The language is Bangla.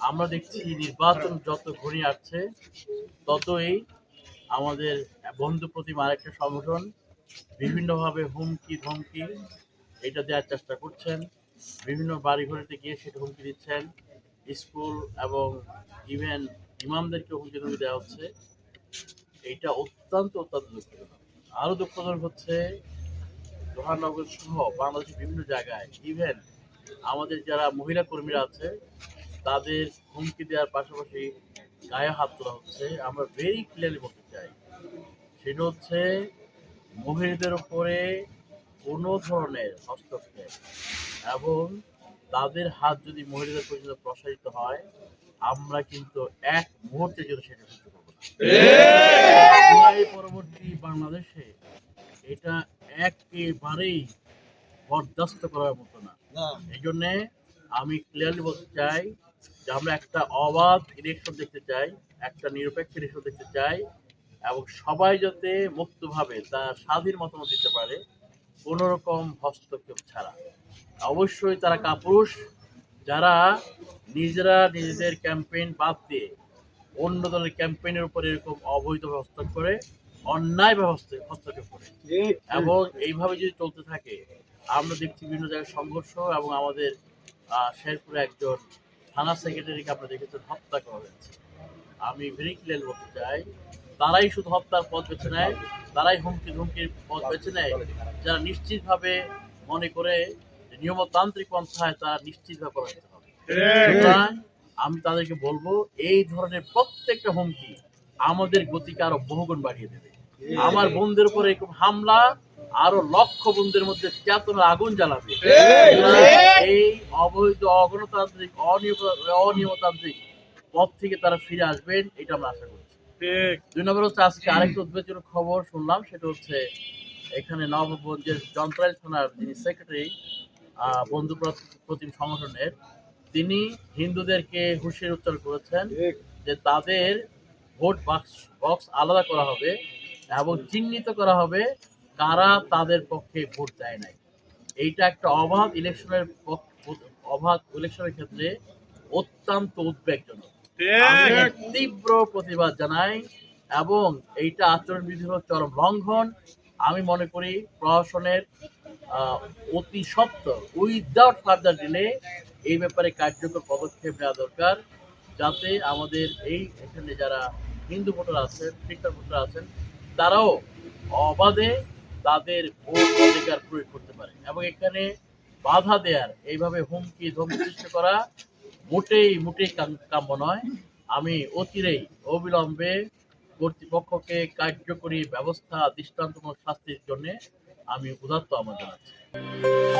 আমরা দেখছি নির্বাচন যত ঘনিয়ে আসছে, ততই আমাদের বন্ধু প্রতিম আরেকটা সংগঠন বিভিন্নভাবে হুমকি, ধমকি, এটা দেওয়ার চেষ্টা করছেন। বিভিন্ন বাড়ি ঘরেতে গিয়ে সেটা হুমকি দিচ্ছেন। স্কুল এবং ইভেন ইমামদেরকে হুমকি ধমকি দেওয়া হচ্ছে। এইটা অত্যন্ত অত্যন্ত দুঃখজনক। আরও দুঃখজনক হচ্ছে জোহারনগর সহ বাংলাদেশের বিভিন্ন জায়গায় ইভেন আমাদের যারা মহিলা কর্মীরা আছে তাদের হুমকি দেওয়ার পাশাপাশি গায়ে হাত তোলা হচ্ছে। আমরা ভেরি ক্লিয়ারলি বলতে চাই সেটা হচ্ছে মহিলাদের উপরে কোনো ধরনের হস্তক্ষেপ এবং তাদের হাত যদি মহিলাদের পর্যন্ত প্রসারিত হয় আমরা কিন্তু এক মুহূর্তের জন্য সেটা করতে পারব না। পরবর্তী বাংলাদেশে এটা একেবারেই বরদাস্ত করার মতো না। এই জন্যে আমি ক্লিয়ারলি বলতে চাই যে আমরা একটা অবাধ ইলেকশন দেখতে চাই, একটা নিরপেক্ষ ইলেকশন দেখতে চাই, এবং সবাই যাতে মুক্তভাবে তার স্বাধীন মতামত দিতে পারে, কোনো রকম হস্তক্ষেপ ছাড়া। অবশ্যই তারা কাপুরুষ, যারা নিজেরা নিজেদের ক্যাম্পেইন বাদ দিয়ে অন্য দলের ক্যাম্পেইনের উপর এরকম অবৈধ হস্তক্ষেপ করে, অন্যায় হস্তক্ষেপ হস্তক্ষেপ করে। এবং এইভাবে যদি চলতে থাকে, আমরা দেখছি বিভিন্ন জায়গায় সংঘর্ষ, এবং আমাদের শেরপুরে একজন থানা সেক্রেটারিকে আপনারা দেখেছেন, হত্যা করা হয়েছে। আমি ভেরি ক্লিয়ার বলতে চাই, তারাই শুধু হত্যার পথ বেছে নেয়, তারাই হুমকি ধুমকির পথ বেছে নেয়। যারা নিশ্চিতভাবে মনে করে নিয়মতান্ত্রিক পন্থায় তারা নিশ্চিতভাবে প্রভাবিত হবে। আমি তাদেরকে বলব, এই ধরনের প্রত্যেকটা হুমকি আমাদের গতিকে আরও বহুগুণ বাড়িয়ে দেবে। আমার বন্ধুদের উপর এরকম হামলা আরও লক্ষ বন্ধুদের মধ্যে চেতনার আগুন জ্বালাবে। অবৈধ অগণতান্ত্রিক অনিয়মতান্ত্রিক পথ থেকে তারা ফিরে আসবেন এটা আমরা আশা করছি। দুই নম্বর হচ্ছে আজকে আরেকটা উদ্বেগজনক খবর শুনলাম সেটা হচ্ছে এখানে নবগঞ্জের যন্ত্রাইল থানার যিনি সেক্রেটারি বন্ধু প্রতিম সংগঠনের তিনি হিন্দুদেরকে হুঁশিয়ারি উচ্চারণ করেছেন যে তাদের ভোট বাক্স বক্স আলাদা করা হবে এবং চিহ্নিত করা হবে কারা তাদের পক্ষে ভোট দেয় নাই। এইটা একটা অবাধ ইলেকশনের অবাধ ইলেকশনের ক্ষেত্রে অত্যন্ত উদ্বেগজনক। তীব্র প্রতিবাদ জানাই এবং এইটা আচরণবিধি চরম লঙ্ঘন। আমি মনে করি প্রশাসনের অতি সত্বর উইদাউট ফার্দার ডিলে এই ব্যাপারে কার্যকর পদক্ষেপ নেওয়া দরকার যাতে আমাদের এই এখানে যারা হিন্দু ভোটার আছেন খ্রিস্টান ভোটার আছেন তারাও অবাধে তাদের ভোট অধিকার প্রয়োগ করতে পারে। এবং এখানে বাধা দেয়ার, এইভাবে হুমকি, ধমকি সৃষ্টি করা মোটেই মোটেই কাম- কাম্য নয়। আমি অচিরেই অবিলম্বে কর্তৃপক্ষকে কার্যকরী ব্যবস্থা, দৃষ্টান্তমূলক শাস্তির জন্য আমি উদাত্ত আমার জানাচ্ছি